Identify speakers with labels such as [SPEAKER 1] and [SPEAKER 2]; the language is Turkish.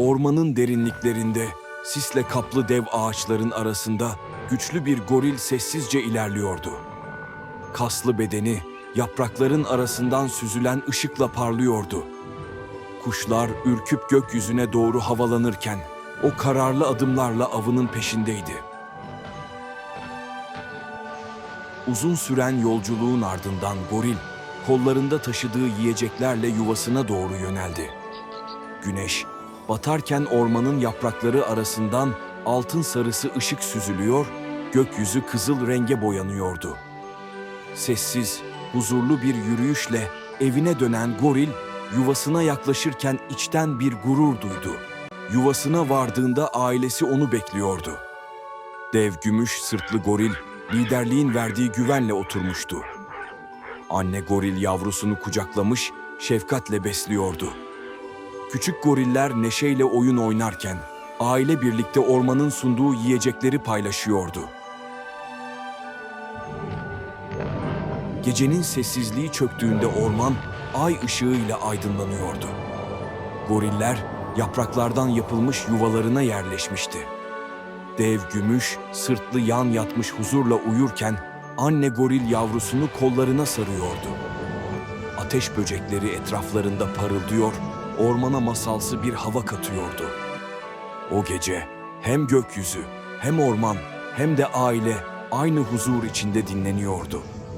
[SPEAKER 1] Ormanın derinliklerinde sisle kaplı dev ağaçların arasında güçlü bir goril sessizce ilerliyordu. Kaslı bedeni yaprakların arasından süzülen ışıkla parlıyordu. Kuşlar ürküp gökyüzüne doğru havalanırken o kararlı adımlarla avının peşindeydi. Uzun süren yolculuğun ardından goril kollarında taşıdığı yiyeceklerle yuvasına doğru yöneldi. Güneş batarken ormanın yaprakları arasından altın sarısı ışık süzülüyor, gökyüzü kızıl renge boyanıyordu. Sessiz, huzurlu bir yürüyüşle evine dönen goril yuvasına yaklaşırken içten bir gurur duydu. Yuvasına vardığında ailesi onu bekliyordu. Dev gümüş sırtlı goril liderliğin verdiği güvenle oturmuştu. Anne goril yavrusunu kucaklamış, şefkatle besliyordu. Küçük goriller neşeyle oyun oynarken aile birlikte ormanın sunduğu yiyecekleri paylaşıyordu. Gecenin sessizliği çöktüğünde orman ay ışığıyla aydınlanıyordu. Goriller yapraklardan yapılmış yuvalarına yerleşmişti. Dev gümüş, sırtlı yan yatmış huzurla uyurken anne goril yavrusunu kollarına sarıyordu. Ateş böcekleri etraflarında parıldıyor, ormana masalsı bir hava katıyordu. O gece hem gökyüzü, hem orman, hem de aile aynı huzur içinde dinleniyordu.